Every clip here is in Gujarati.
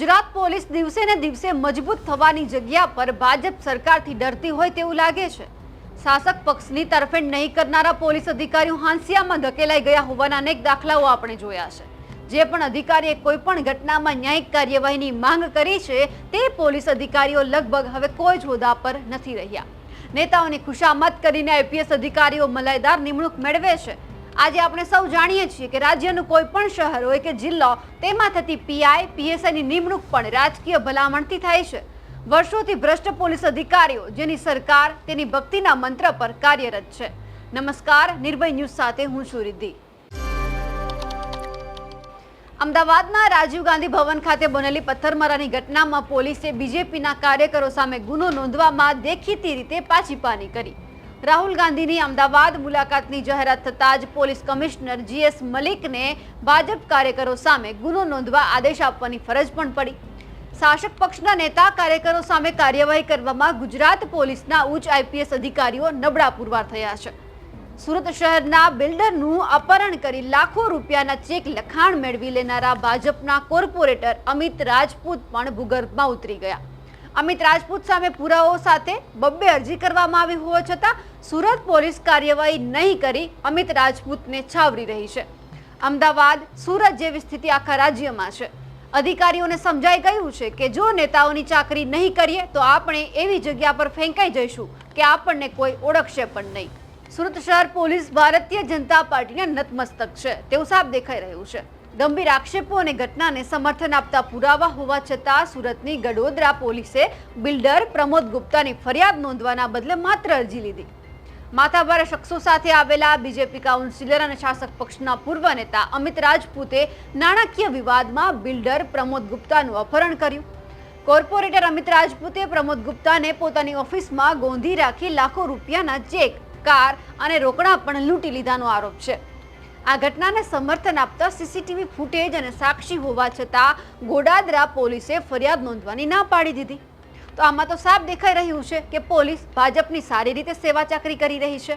ગુજરાત પોલીસ દિવસે ને દિવસે મજબૂત થવાની જગ્યા પર ભાજપ સરકારથી ડરતી હોય તેવું લાગે છે. શાસક પક્ષની તરફેણ નહીં કરનારા પોલીસ અધિકારીઓ હાંસિયામાં ધકેલાઈ ગયા હોવાના અનેક દાખલાઓ આપણે જોયા છે. જે પણ અધિકારીએ કોઈ પણ ઘટનામાં ન્યાયિક કાર્યવાહીની માંગ કરી છે, તે પોલીસ અધિકારીઓ લગભગ હવે કોઈ જ હોદ્દા પર નથી રહ્યા. નેતાઓની ખુશામત કરીને આઈપીએસ અધિકારીઓ મલાઈદાર નિમણૂક મેળવે છે. આજે આપણે સૌ જાણીએ છીએ કે રાજ્યનું કોઈ પણ શહેર હોય કે જિલ્લો, તેમાં થતી પીઆઈ પીએસઆઈની નિમણૂક પણ રાજકીય ભલામણથી થાય છે. વર્ષોથી ભ્રષ્ટ પોલીસ અધિકારીઓ, જેની સરકાર તેની ભક્તિના મંત્ર પર કાર્યરત છે. નમસ્કાર, નિર્ભય ન્યૂઝ સાથે હું છું રિદ્ધિ. અમદાવાદના રાજીવ ગાંધી ભવન ખાતે બનેલી પથ્થરમારાની ઘટનામાં પોલીસે બીજેપીના કાર્યકરો સામે ગુનો નોંધવામાં દેખીતી રીતે પાછીપાની કરી. રાહુલ ગાંધીની અમદાવાદ મુલાકાતની જાહેરાત થતાં જ પોલીસ કમિશનર જીએસ મલિકને ભાજપ કાર્યકરો સામે ગુનો નોંધવા આદેશ આપવાની ફરજ પણ પડી. શાસક પક્ષના નેતા કાર્યકરો સામે કાર્યવાહી કરવામાં ગુજરાત પોલીસના ઉચ્ચ આઈપીએસ અધિકારીઓ નબળા પુરવાર થયા છે. સુરત શહેરના બિલ્ડરનું અપહરણ કરી લાખો રૂપિયાના ચેક લખાણ મેળવી લેનારા ભાજપના કોર્પોરેટર અમિત રાજપૂત પણ ભૂગર્ભમાં ઉતરી ગયા. અમિત રાજપૂત સામે પુરાવો સાથે બબ્બે અરજી કરવામાં આવી હોવા છતાં સુરત પોલીસ કાર્યવાહી નહીં કરી અમિત રાજપૂતને છાવરી રહી છે. અમદાવાદ, સુરત જેવી સ્થિતિ આખા રાજ્યમાં છે. અધિકારીઓને સમજાઈ ગયું છે કે જો નેતાઓની ચાકરી નહીં કરીએ તો આપણે એવી જગ્યા પર ફેંકાઈ જઈશું કે આપણને કોઈ ઓળખશે પણ નહીં. સુરત શહેર પોલીસ ભારતીય જનતા પાર્ટીને નતમસ્તક છે. તેવું સાફ દેખાઈ રહ્યું છે. ગંભીર આક્ષેપો અને ઘટનાને સમર્થન આપતા પુરાવા હોવા છતાં સુરતની ગડોદરા પોલીસે બિલ્ડર પ્રમોદ ગુપ્તાની ફરિયાદ નોંધવાના બદલે માત્ર અરજી લીધી. માથાભારે શખ્સો સાથે આવેલા બીજેપી કાઉન્સિલર અને શાસક પક્ષના પૂર્વ નેતા અમિત રાજપૂતે નાણાકીય વિવાદમાં બિલ્ડર પ્રમોદ ગુપ્તાનું અપહરણ કર્યું. કોર્પોરેટર અમિત રાજપૂતે પ્રમોદ ગુપ્તાને પોતાની ઓફિસમાં ગોંધી રાખી લાખો રૂપિયાના ચેક, કાર અને રોકડા પણ લૂંટી લીધાનો આરોપ છે. આ ઘટનાને સમર્થન આપતા સીસીટીવી ફૂટેજ અને સાક્ષી હોવા છતાં ગોડાદરા પોલીસે ફરિયાદ નોંધવાની ના પાડી દીધી. તો આમાં તો સાફ દેખાઈ રહ્યું છે કે પોલીસ ભાજપની સારી રીતે સેવા ચાકરી કરી રહી છે.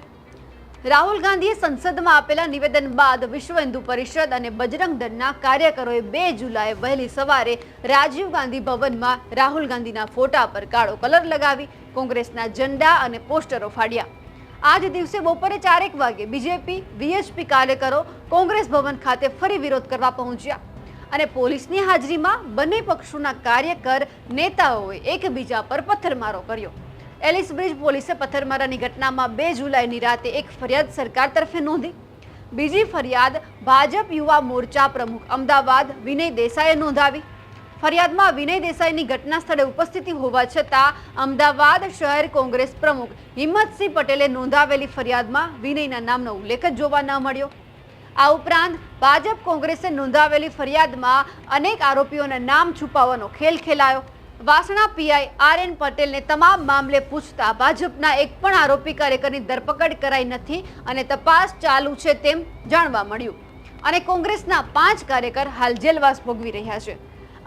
રાહુલ ગાંધીએ સંસદમાં આપેલા નિવેદન બાદ વિશ્વ હિન્દુ પરિષદ અને બજરંગ દળના કાર્યકરોએ બે જુલાઈ વહેલી સવારે રાજીવ ગાંધી ભવનમાં રાહુલ ગાંધીના ફોટા પર કાળો કલર લગાવી કોંગ્રેસના ઝંડા અને પોસ્ટરો ફાડ્યા. આ જ દિવસે બપોરે ચારેક વાગે બીજેપી, વીએચપી કાર્યકરો કોંગ્રેસ ભવન ખાતે ફરી વિરોધ કરવા પહોંચ્યા. અને પોલીસની હાજરીમાં બંને પક્ષોના કાર્યકર નેતાઓએ એકબીજા પર પથ્થરમારો કર્યો. એલિસ બ્રિજ પોલીસે પથ્થરમારાની ઘટનામાં બે જુલાઈની રાતે એક ફરિયાદ સરકાર તરફે નોંધી. બીજી ફરિયાદ ભાજપ યુવા મોરચા પ્રમુખ અમદાવાદ વિનય દેસાઈએ નોંધાવી. ફરિયાદમાં વિનય દેસાઈની ઘટના સ્થળે ઉપસ્થિતિ હોવા છતાં અમદાવાદ શહેર કોંગ્રેસ પ્રમુખ હિંમતસિંહ પટેલે નોંધાવેલી ફરિયાદમાં વિનયના નામનો ઉલ્લેખ જ જોવા ન મળ્યો. આ ઉપરાંત ભાજપ કોંગ્રેસે નોંધાવેલી ફરિયાદમાં અનેક આરોપીઓના નામ છુપાવવાનો ખેલ ખેલાયો. વાસણા પીઆઈ આર એન પટેલને તમામ મામલે પૂછતા ભાજપના એક પણ આરોપી કાર્યકરની ધરપકડ કરાઈ નથી અને તપાસ ચાલુ છે તેમ જાણવા મળ્યું. અને કોંગ્રેસના પાંચ કાર્યકર હાલ જેલવાસ ભોગવી રહ્યા છે.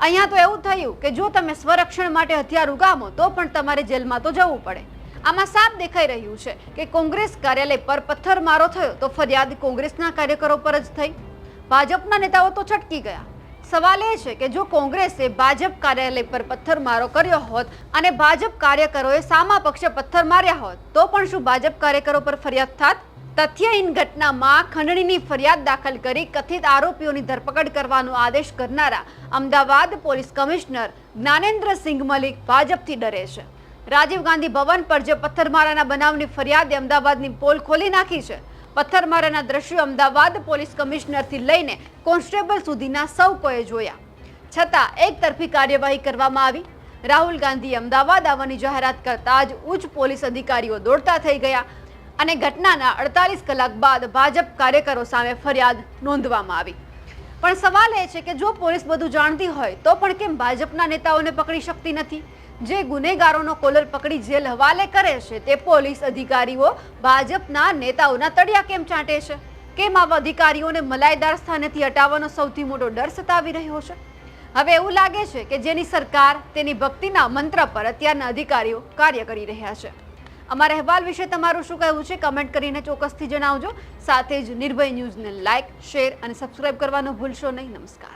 અહીંયા તો એવું થયું કે જો તમે સ્વરક્ષણ માટે હથિયાર ઉગામો તો પણ તમારે જેલમાં તો જવું પડે. આમાં સાફ દેખાઈ રહ્યું છે કે કોંગ્રેસ કાર્યાલય પર પથ્થરમારો થયો તો ફરિયાદ કોંગ્રેસના કાર્યકરો પર જ થઈ. ભાજપના નેતાઓ તો છટકી ગયા. સવાલ એ છે કે જો કોંગ્રેસે ભાજપ કાર્યાલય પર પથ્થરમારો કર્યો હોત અને ભાજપ કાર્યકરોએ સામા પક્ષે પથ્થર માર્યા હોત, તો પણ શું ભાજપ કાર્યકરો પર ફરિયાદ થાત? તથ્યહીન ઘટનામાં ખંડણીની ફરિયાદ દાખલ કરી કથિત આરોપીઓની ધરપકડ કરવાનો આદેશ કરનારા અમદાવાદ પોલીસ કમિશનર જ્ઞાનેન્દ્રસિંહ મલિક ભાજપથી ડરે છે. રાજીવ ગાંધી ભવન પર જે પથ્થરમારાના બનાવની ફરિયાદે અમદાવાદની પોલ ખોલી નાખી છે. પથ્થરમારાના દ્રશ્યો અમદાવાદ પોલીસ કમિશનરથી લઈને કોન્સ્ટેબલ સુધીના સૌ કોએ જોયા. છતાં એક તરફી કાર્યવાહી કરવામાં આવી. રાહુલ ગાંધી અમદાવાદ આવવાની જાહેરાત કરતા જ ઉચ્ચ પોલીસ અધિકારીઓ દોડતા થઈ ગયા અને ઘટનાના અડતાલીસ કલાક બાદ ભાજપ કાર્યકરો સામે ફરિયાદ નોંધવામાં આવી. પણ સવાલ એ છે કે જો પોલીસ બધું જાણતી હોય તો પણ કેમ ભાજપના નેતાઓને પકડી શકતી નથી? જે ગુનેગારોનો કોલર પકડી જેલ હવાલે કરે છે, તે પોલીસ અધિકારીઓ ભાજપના નેતાઓના તળિયા કેમ ચાંટે છે? કેમ આવા અધિકારીઓને મલાઈદાર સ્થાનેથી હટાવવાનો સૌથી મોટો ડર સતાવી રહ્યો છે? હવે એવું લાગે છે કે જેની સરકાર તેની ભક્તિના મંત્ર પર અત્યારના અધિકારીઓ કાર્ય કરી રહ્યા છે. અમારા અહેવાલ વિશે તમારું શું કહેવું છે? કમેન્ટ કરીને ચોક્કસથી જણાવજો. સાથે જ નિર્ભય ન્યૂઝને લાઇક શેર અને સબસ્ક્રાઇબ કરવાનું ભૂલશો નહીં. નમસ્કાર.